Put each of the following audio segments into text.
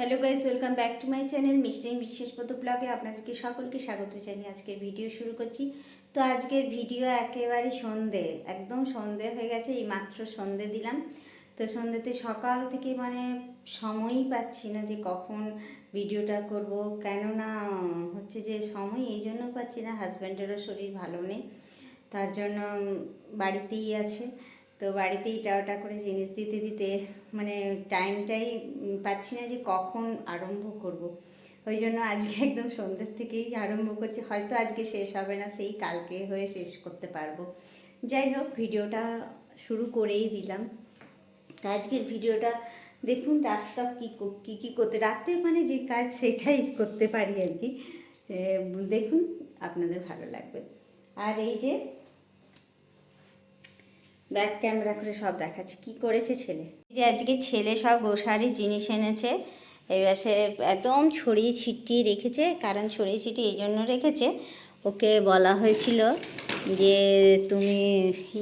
Hello guys welcome back to my channel mister বিশেষপত ব্লগে আপনাদেরকে সকলকে স্বাগত জানিয়ে আজকের ভিডিও শুরু করছি। তো আজকের ভিডিও একেবারে সন্ধে, একদম সন্ধে হয়ে গেছে এই মাত্র সন্ধে দিলাম। তো সন্ধেতে সকাল থেকে মানে সময়ই পাচ্ছি না যে কখন ভিডিওটা করব, কেননা হচ্ছে যে সময় এই জন্য পাচ্ছি না হাজব্যান্ডেরও শরীর ভালো নেই, তার জন্য বাড়িতেই আছে। তো বাড়িতে ইটা ওটা করে জিনিস দিতে দিতে মানে টাইমটাই পাচ্ছি না যে কখন আরম্ভ করব। ওই জন্য আজকে একদম সন্ধ্যের থেকেই আরম্ভ করছি। হয়তো আজকে শেষ হবে না, সেই কালকে হয়ে শেষ করতে পারব। যাই হোক, ভিডিওটা শুরু করেই দিলাম। তা আজকের ভিডিওটা দেখুন রাস্তা কো- কী কী করতে, রাতে মানে যে কাজ সেটাই করতে পারি আর কি। দেখুন, আপনাদের ভালো লাগবে। আর এই যে ব্যাক ক্যামেরা করে সব দেখাচ্ছে। কি করেছে ছেলে? এই যে আজকে ছেলে সব গোসারির জিনিস এনেছে, এবার সে একদম ছড়িয়ে ছিটিয়ে রেখেছে, কারণ ছড়িয়ে ছিটিয়ে এই জন্য রেখেছে। ওকে বলা হয়েছিল যে তুমি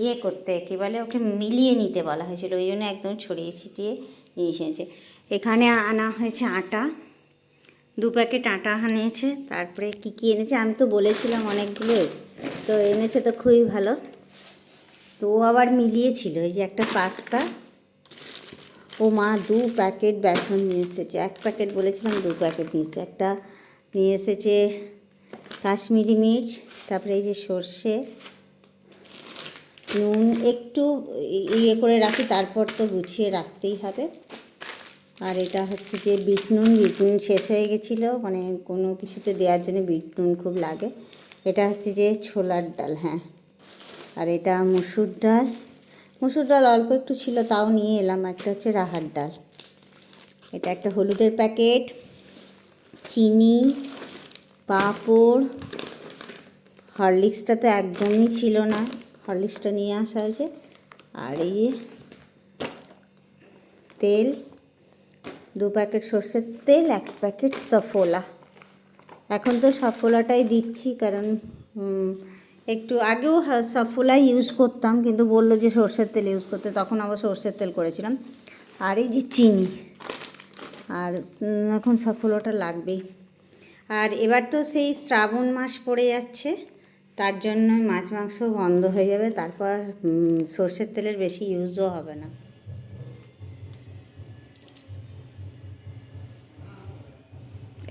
ইয়ে করতে, কী বলে ওকে মিলিয়ে নিতে বলা হয়েছিল, ওই জন্য একদম ছড়িয়ে ছিটিয়ে জিনিস এনেছে। এখানে আনা হয়েছে আটা, দু প্যাকেট আটা আনিয়েছে, তারপরে কী কী এনেছে আমি তো বলেছিলাম অনেকগুলো তো এনেছে তো খুবই ভালো। তো ও আবার মিলিয়েছিল, এই যে একটা পাস্তা। ও মা দু প্যাকেট বেসন নিয়ে এসেছে, এক প্যাকেট বলেছিলাম দু প্যাকেট নিয়েছে একটা নিয়ে এসেছে কাশ্মীরি মির্চ, তারপরে এই যে সর্ষে, নুন, একটু ইয়ে করে রাখি, তারপর তো গুছিয়ে রাখতেই হবে। আর এটা হচ্ছে যে বিট নুন বিট নুন শেষ হয়ে গেছিল মানে কোনো কিছুতে দেওয়ার জন্য বিট নুন খুব লাগে। এটা হচ্ছে যে ছোলার ডাল হ্যাঁ। আর এটা মুসুর ডাল। মুসুর ডাল অল্প একটু ছিল, তাও নিয়ে এলাম। একটা হচ্ছে রাহার ডাল। এটা একটা হলুদের প্যাকেট, চিনি, পাঁপড়। হরলিক্সটা তো একদমই ছিল না। হরলিক্সটা নিয়ে আসা হয়েছে। আর এই যে তেল, দু প্যাকেট সর্ষের তেল, এক প্যাকেট সফোলা। এখন তো সফোলাটাই দিচ্ছি, কারণ একটু আগেও সফোলা ইউজ করতাম, কিন্তু বলল যে সর্ষের তেল ইউজ করতে, তখন আবার সর্ষের তেল করেছিলাম। আর এই যে চিনি, আর এখন সফোলাটা লাগবেই। আর এবার তো সেই শ্রাবণ মাস পড়ে যাচ্ছে, তার জন্য মাছ মাংস বন্ধ হয়ে যাবে, তারপর সর্ষের তেলের বেশি ইউজও হবে না।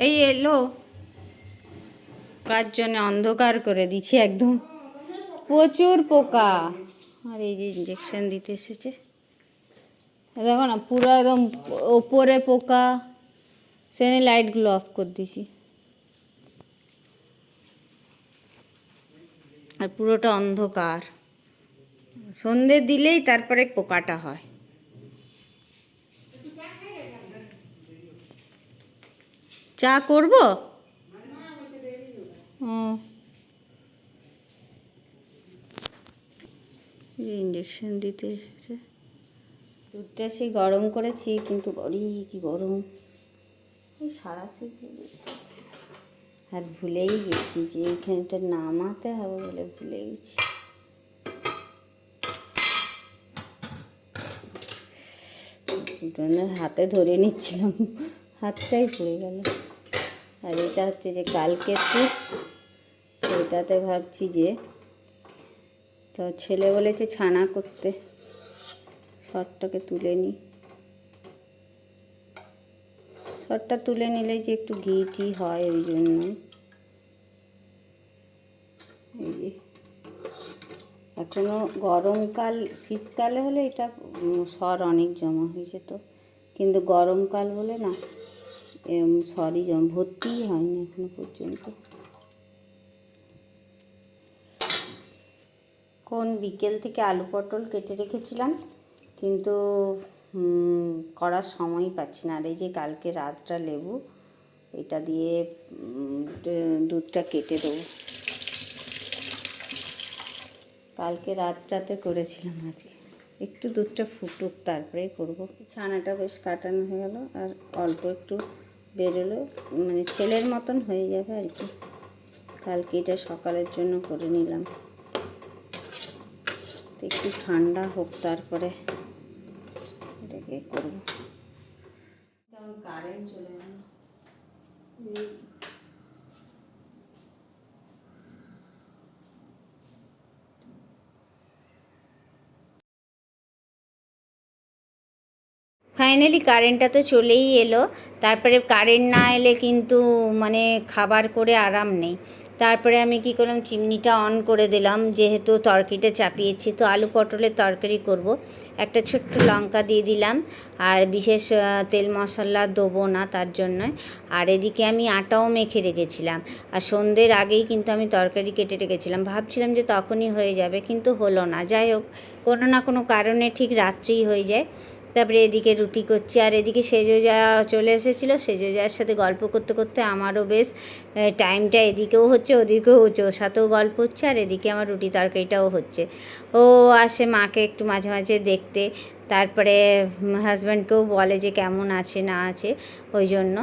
এই এলো কার জন্য অন্ধকার করে দিচ্ছে একদম। প্রচুর পোকা। আর এই যে ইঞ্জেকশন দিতে এসেছে। দেখো না, পুরো একদম ওপরে পোকা। সেখানে লাইটগুলো অফ করে দিয়েছি। আর পুরোটা অন্ধকার। সন্ধে দিলেই তারপরে পোকাটা হয়। চা করব? ইঞ্জেকশন দিতে এসেছে। দুধটা সেই গরম করেছি, কিন্তু বড়ি কি গরম। সারা আর ভুলেই গেছি যে এইখানটা নামাতে হবে বলে ভুলে গেছি। হাতে ধরে নিচ্ছিলাম, হাতটাই পড়ে গেল। আর এটা হচ্ছে যে কালকে এটাতে ভাবছি যে, তো ছেলে বলেছে ছানা করতে। শটটাকে তুলে নিই শটটা তুলে নিলে যে একটু ঘি টি হয় ওই জন্য। এখনও গরমকাল শীতকালে হলে এটা সর অনেক জমা হয়ে যেত কিন্তু গরমকাল বলে না সরই জমা, ভর্তিই হয়নি এখনও পর্যন্ত। কোন বিকেল থেকে আলু পটল কেটে রেখেছিলাম, কিন্তু করার সময়ই পাচ্ছি না। আর এই যে কালকে রাতটা লেবু, এটা দিয়ে দুধটা কেটে দেবো। কালকে রাতটাতে করেছিলাম আজকে। একটু দুধটা ফুটুক তারপরে করব। ছানাটা বেশ কাটানো হয়ে গেল, আর অল্প একটু বেরোলো। মানে ছেলের মতন হয়ে যাবে আর কি। কালকে এটা সকালের জন্য করে নিলাম। একটু ঠান্ডা হোক তারপরে এটাকে করব। কারেন্ট চলে গেল। ফাইনালি কারেন্টটা তো চলেই এলো। তারপরে কারেন্ট না এলে কিন্তু মানে খাবার করে আরাম নেই। তারপরে আমি কি করলাম, চিমনিটা অন করে দিলাম, যেহেতু তরকারিটা চাপিয়েছি, তো আলু পটলের তরকারি করব। একটা ছোট্ট লঙ্কা দিয়ে দিলাম, আর বিশেষ তেল মশলা দেবো না তার জন্য। আর এদিকে আমি আটাও মেখে রেখেছিলাম, আর সন্ধ্যের আগেই কিন্তু আমি তরকারি কেটে রেখেছিলাম। ভাবছিলাম যে তখনই হয়ে যাবে, কিন্তু হলো না। যাই হোক, কোনো না কোনো কারণে ঠিক রাত্রেই হয়ে যায়। তারপরে এদিকে রুটি করছি আর এদিকে সেজো যা চলে এসেছিল। সেজো যার সাথে গল্প করতে করতে আমারও বেশ টাইমটা এদিকেও হচ্ছে, ওদিকেও হচ্ছে, ওর সাথেও গল্প হচ্ছে আর এদিকে আমার রুটি তরকারিটাও হচ্ছে। ও আসে মাকে একটু মাঝে মাঝে দেখতে, তারপরে হাজব্যান্ডকেও বলে যে কেমন আছে, না আছে, ওই জন্য।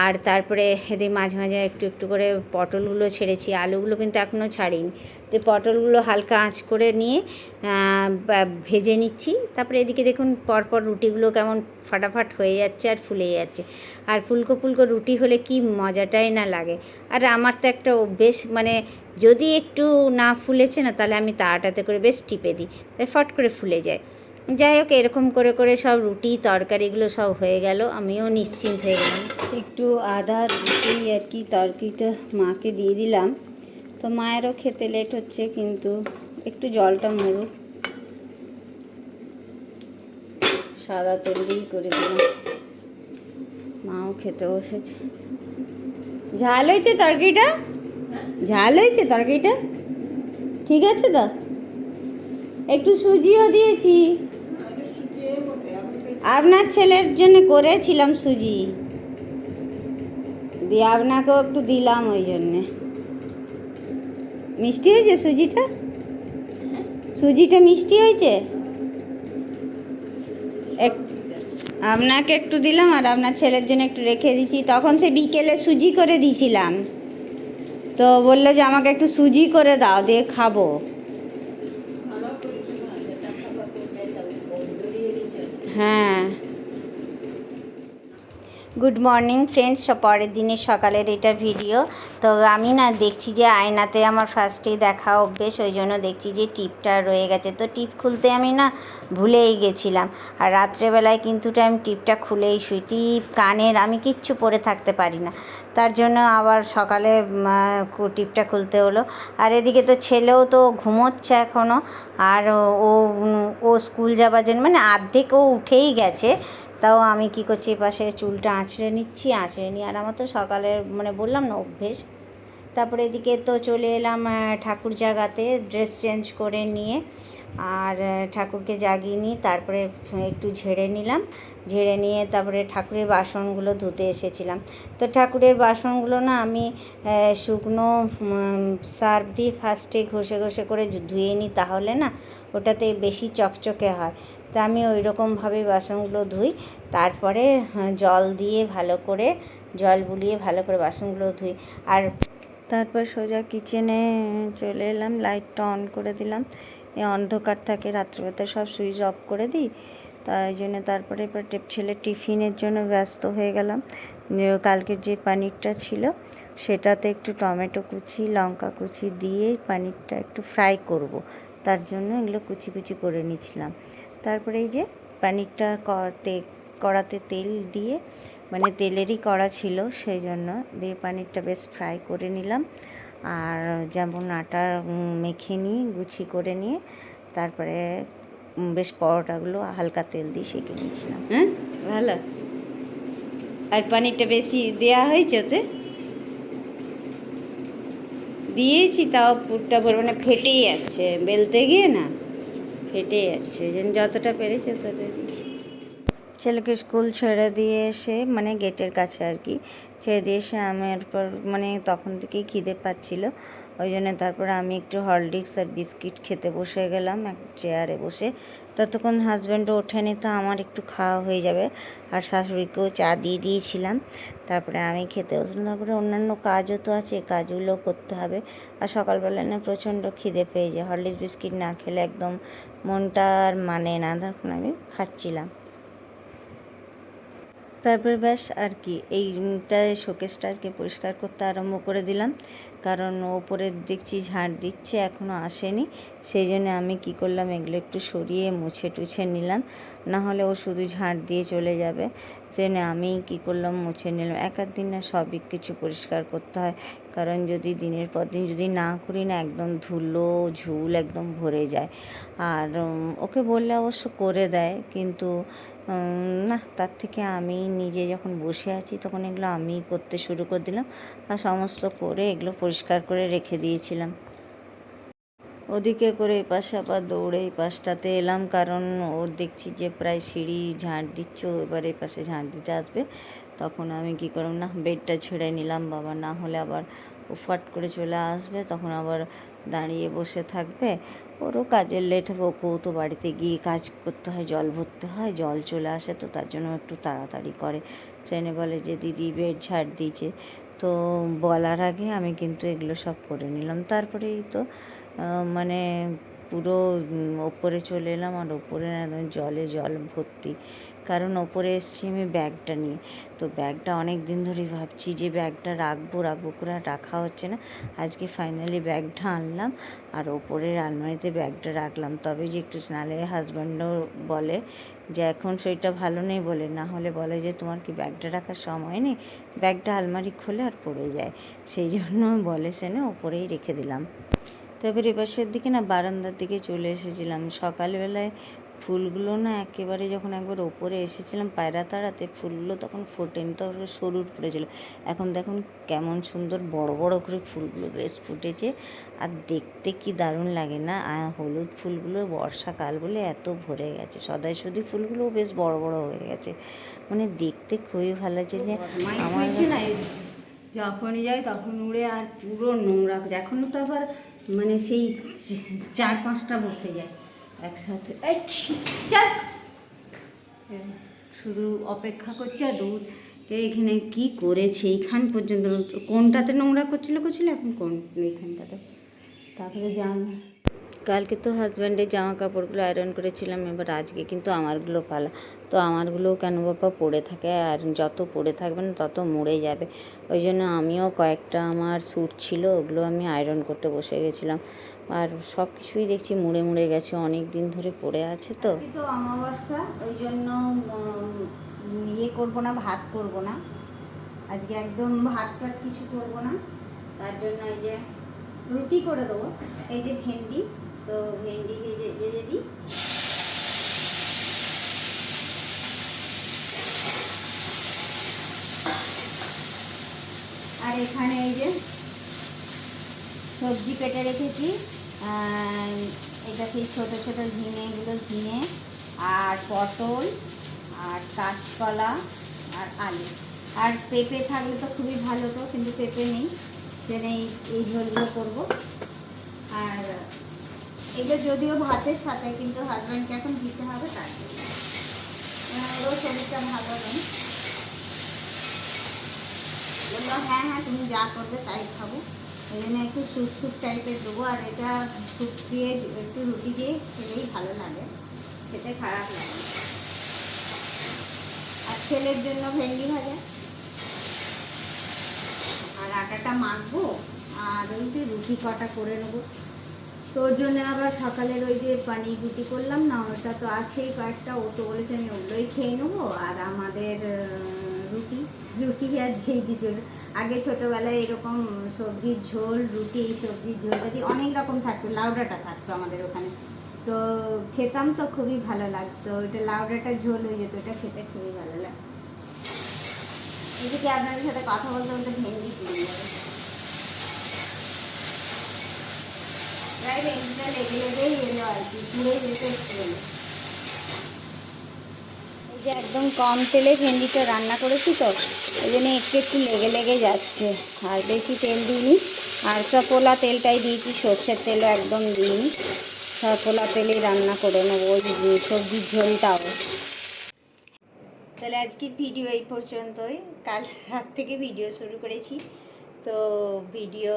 আর তারপরে এদিকে মাঝে মাঝে একটু একটু করে পটলগুলো ছেড়েছি, আলুগুলো কিন্তু এখনও ছাড়িনি। তো পটলগুলো হালকা আঁচ করে নিয়ে ভেজে নিচ্ছি। তারপরে এদিকে দেখুন পরপর রুটিগুলো কেমন ফাটাফাট হয়ে যাচ্ছে আর ফুলে যাচ্ছে। আর ফুলকো ফুলকো রুটি হলে কি মজাটাই না লাগে। আর আমার তো একটা অভ্যেস মানে যদি একটু না ফুলেছে না, তাহলে আমি তাড়াটাতে করে বেশ টিপে দিই। তাই ফট করে ফুলে যায়। যাই হোক, এরকম করে করে সব রুটি, তরকারিগুলো সব হয়ে গেল। আমিও নিশ্চিন্ত হয়ে গেলাম। একটু আদা দিতেই আর কি তরকারিটা মাকে দিয়ে দিলাম। তো মায়েরও খেতে লেট হচ্ছে, কিন্তু একটু জলটা মরুক। সাদা তেল দিয়েই করে দিলাম। মাও খেতে বসেছে। ঝাল হয়েছে তরকারিটা? ঝাল হয়েছে তরকারিটা? ঠিক আছে তো? একটু সুজিও দিয়েছি। আপনার ছেলের জন্য করেছিলাম সুজি। দিয়ে আপনাকেও একটু দিলাম ওই জন্যে। মিষ্টি হয়েছে সুজিটা? সুজিটা মিষ্টি হয়েছে? এক আপনাকে একটু দিলাম আর আপনার ছেলের জন্য একটু রেখে দিচ্ছি। তখন সে বিকেলে সুজি করে দিয়েছিলাম তো বলল যে আমাকে একটু সুজি করে দাও, দিয়ে খাব। হ্যাঁ। গুড মর্নিং ফ্রেন্ডস পরের দিনের সকালের এটা ভিডিও। তো আমি না দেখছি যে আয়নাতে আমার ফার্স্টেই দেখা অভ্যেস, ওই জন্য দেখছি যে টিপটা রয়ে গেছে। তো টিপ খুলতে আমি না ভুলেই গেছিলাম। আর রাত্রেবেলায় কিন্তু আমি টিপটা খুলেই শুই। টিপ, কানের, আমি কিচ্ছু পরে থাকতে পারি না। তার জন্য আবার সকালে টিপটা খুলতে হলো। আর এদিকে তো ছেলেও তো ঘুমোচ্ছে এখনও আর ও- ও স্কুল যাবার জন্য মানে অর্ধেক ও উঠেই গেছে। তাও আমি কি করছি এপাশে চুলটা আঁচড়ে নিচ্ছি, আঁচড়ে নিয়ে, আর আমার তো সকালের মানে বললাম না, অভ্যেস। তারপরে এদিকে তো চলে এলাম ঠাকুর জাগাতে ড্রেস চেঞ্জ করে নিয়ে, আর ঠাকুরকে জাগিয়ে নিই তারপরে একটু ঝেড়ে নিলাম। ঝেড়ে নিয়ে তারপরে ঠাকুরের বাসনগুলো ধুতে এসেছিলাম। তো ঠাকুরের বাসনগুলো না আমি শুকনো সার্ফ দিয়ে ফার্স্টে ঘষে ঘষে করে ধুয়ে নিই, তাহলে না ওটাতে বেশি চকচকে হয়। তা আমি ওই রকমভাবে বাসনগুলো ধুই। তারপরে হ্যাঁ, জল দিয়ে ভালো করে জল বুলিয়ে ভালো করে বাসনগুলো ধুই। আর তারপর সোজা কিচেনে চলে এলাম লাইটটা অন করে দিলাম। এ অন্ধকার থাকে রাত্রিবেলা সব সুইচ অফ করে দিই। তাই জন্য তারপরে এবার ছেলের টিফিনের জন্য ব্যস্ত হয়ে গেলাম। কালকের যে পানিরটা ছিল সেটাতে একটু টমেটো কুচি লঙ্কা কুচি দিয়ে পানিরটা একটু ফ্রাই করব। তার জন্য এগুলো কুচি কুচি করে নিয়েছিলাম। তারপরে এই যে পানিরটা কড়াতে তেল দিয়ে মানে তেলেরই কড়া ছিল সেই জন্য দিয়ে পানিরটা বেশ ফ্রাই করে নিলাম। আর যেমন আটা মেখে নিয়ে, গুছি করে নিয়ে, তারপরে বেশ পরোটাগুলো হালকা তেল দিয়ে সেঁকে নিয়েছিলাম। হ্যাঁ ভালো। আর পানিরটা বেশি দেওয়া হয়েছে ওতে? দিয়েছি, তাও পুরটা মানে ফেটেই যাচ্ছে, বেলতে গিয়ে না? ফেটে যাচ্ছে জন্য যতটা পেরেছি ততটা দিয়েছি। ছেলেকে স্কুল ছেড়ে দিয়ে এসে মানে গেটের কাছে আর কি, ছেড়ে দিয়ে এসে আমার পর মানে তখন থেকেই খিদে পাচ্ছিল। ওই জন্য তারপর আমি একটু হরলিক্স আর বিস্কিট খেতে বসে গেলাম, এক চেয়ারে বসে। ততক্ষণ হাজব্যান্ডও ওঠেনি, তো আমার একটু খাওয়া হয়ে যাবে। আর শাশুড়িকেও চা দিয়ে দিয়েছিলাম। তারপরে আমি খেতে বসলাম। তারপরে অন্যান্য কাজও তো আছে, কাজগুলো করতে হবে। আর সকালবেলা না প্রচণ্ড খিদে পেয়ে যায়। হরলিক্স বিস্কিট না খেলে একদম মনটা আর মানে না। তখন আমি খাচ্ছিলাম। তারপরে ব্যাস আর কি, এইটা শোকেসটা আজকে পরিষ্কার করতে আরম্ভ করে দিলাম। কারণ ওপরে দেখছি ঝাড় দিচ্ছে এখনও আসেনি। সেই জন্য আমি কি করলাম, এগুলো একটু সরিয়ে মুছে টুছে নিলাম। না হলে ও শুধু ঝাড় দিয়ে চলে যাবে। সেই জন্য আমি কি করলাম, মুছে নিলাম। এক দিন না, সবই কিছু পরিষ্কার করতে হয়। কারণ যদি দিনের পর দিন যদি না করি না, একদম ধুলো, ঝুল একদম ভরে যায়। আর ওকে বললে অবশ্য করে দেয়, কিন্তু না, তার থেকে আমি নিজে যখন বসে আছি তখন এগুলো আমি করতে শুরু করে দিলাম আর সমস্ত করে এগুলো পরিষ্কার করে রেখে দিয়েছিলাম। ওদিকে করে এই পাশে আবার দৌড়ে এই পাশটাতে এলাম কারণ ও দেখছি যে প্রায় সিঁড়ি ঝাঁট দিচ্ছে এবার এই পাশে ঝাঁট দিতে আসবে। তখন আমি কি করলাম, না, বেডটা ছেড়ে নিলাম, বাবা, না হলে আবার ফাট করে চলে আসবে, তখন আবার দাঁড়িয়ে বসে থাকবে। ওরও কাজের লেট হবে ওকেও তো বাড়িতে গিয়ে কাজ করতে হয়, জল ভরতে হয়, জল চলে আসে তো তার জন্য একটু তাড়াতাড়ি করে। সেনে বলে যে, দিদি বেড ঝাড় দিয়েছে। তো বলার আগে আমি কিন্তু এগুলো সব করে নিলাম। তারপরেই তো মানে পুরো ওপরে চলে এলাম আর ওপরে একদম জলে জল ভর্তি। কারণ ওপরে এসেছি আমি ব্যাগটা নিয়ে। তো ব্যাগটা অনেক দিন ধরেই ভাবছি যে ব্যাগটা রাখব রাখব করে রাখা হচ্ছে না। আজকে ফাইনালি ব্যাগটা আনলাম আর ওপরের আলমারিতে ব্যাগটা রাখলাম। তবে যে একটু নালে হাজব্যান্ডও বলে যে এখন শরীরটা ভালো নেই বলে, না হলে বলে যে তোমার কি ব্যাগটা রাখার সময় নেই? ব্যাগটা আলমারি খোলে আর পড়ে যায়। সেই জন্য বলে সেনে ওপরেই রেখে দিলাম। তারপরে এপাশের দিকে না বারান্দার দিকে চলে এসেছিলাম। সকালবেলায় ফুলগুলো না একেবারে যখন একবার ওপরে এসেছিলাম পায়রা তাড়াতে ফুলগুলো তখন ফোটেনি তখন সরুর পড়েছিল। এখন দেখুন কেমন সুন্দর বড় বড় করে ফুলগুলো বেশ ফুটেছে আর দেখতে কি দারুণ লাগে না? আর হলুদ ফুলগুলো বর্ষাকাল বলে এত ভরে গেছে সদাই সদি ফুলগুলোও বেশ বড় বড় হয়ে গেছে। মানে দেখতে খুবই ভালো লাগছে যে আমার যখনই যাই তখন উড়ে আর পুরো নোংরা করে- এখনও তো আবার মানে সেই চার পাঁচটা বসে যায়। একসাথে। চাল। শুধু অপেক্ষা করছে আর এ এখানে কি করেছে? এইখান পর্যন্ত কোনটাতে নোংরা করছিল করছিল এখন কোন, এইখানটাতে। তারপরে জান। কালকে তো হাজব্যান্ডের জামা কাপড়গুলো আয়রন করেছিলাম, এবার আজকে কিন্তু আমারগুলো পালা। তো আমারগুলোও কেন বাবা পড়ে থাকে, আর যত পড়ে থাকবে না তত মরে যাবে। ওই জন্য আমিও কয়েকটা আমার স্যুট ছিল, ওগুলো আমি আয়রন করতে বসে গেছিলাম। আর সব কিছুই দেখছি মুড়ে মুড়ে গেছে, অনেক দিন ধরে পড়ে আছে তো। তো অমাবস্যা, ওই জন্য ইয়ে করব না, ভাত করব না। আজকে একদম ভাত টাত কিছু করব না। তার জন্য এই যে রুটি করে দেবো, এই যে ভেন্ডি। তো ভেন্ডি ভেজে ভেজে দিই। আর এখানে এই যে সবজি কেটে রেখেছি। এটা সেই ছোটো ছোটো ঝিঙেগুলো ঝিঙে আর পটল আর কাঁচকলা আর আলু। আর পেঁপে থাকলে তো খুবই ভালো তো কিন্তু পেঁপে নেই। সেখানে এই ঝোলগুলো করব। আর এগুলো যদিও ভাতের সাথে কিন্তু হাজব্যান্ডকে এখন দিতে হবে তার আহ, ওরও শরীরটা ভালো নেই। বলল হ্যাঁ হ্যাঁ তুমি যা করবে তাই খাব। জন্য একটু স্যুপ স্যুপ টাইপের দেবো, আর এটা সুপ দিয়ে একটু রুটি দিয়ে খেলেই ভালো লাগে। খেতে খারাপ লাগে আর ছেলের জন্য ভেন্ডি ভাজা। আর আটাটা মাখবো, আর ওই রুটি কটা করে নেব। তোর জন্য আবার সকালের ওই যে পানির রুটি করলাম না, ওটা তো আছেই কয়েকটা। ও তো বলেছে আমি ওগুলোই খেয়ে নেব আর আমাদের রুটি রুটি আর যেই ঝোল। আগে ছোটোবেলায় এরকম সবজির ঝোল, রুটি, সবজির ঝোলটা দিয়ে অনেক রকম থাকতো, লাউডাটা থাকতো আমাদের ওখানে। তো খেতাম তো খুবই ভালো লাগতো, ওইটা লাউডাটা ঝোল হয়ে যেত ওটা খেতে খুবই ভালো লাগতো। এদিকে আপনাদের সাথে কথা বলতে বলতে ভেন্ডি পুড়ে যাবে আর কি যে একদম কম তেলে ভেন্ডিটা রান্না করেছি তো ওই জন্য একটু একটু লেগে লেগে যাচ্ছে। আর বেশি তেল দিইনি। আর সফোলা তেলটাই দিয়েছি, সর্ষের তেলও একদম দিইনি। সফোলা তেলেই রান্না করে নেব, ওই সবজির ঝোলটাও। তাহলে আজকের ভিডিও এই পর্যন্তই। কাল রাত থেকে ভিডিও শুরু করেছি। তো ভিডিও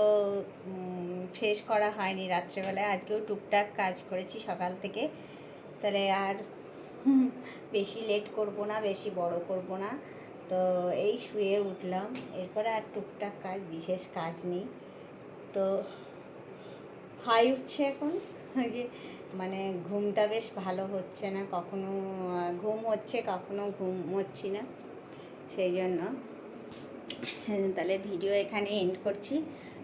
শেষ করা হয়নি রাত্রেবেলায়। আজকেও টুকটাক কাজ করেছি সকাল থেকে। তাহলে আর বেশি লেট করব না, বেশি বড় করব না। তো এই শুয়ে উঠলাম। এরপরে আর টুকটাক কাজ, বিশেষ কাজ নেই। তো হাই উঠছে এখন। যে মানে ঘুমটা বেশ ভালো হচ্ছে না। কখনো, ঘুম হচ্ছে, কখনো ঘুম হচ্ছি না। সেই জন্য। তাহলে ভিডিও এখানে এন্ড করছি।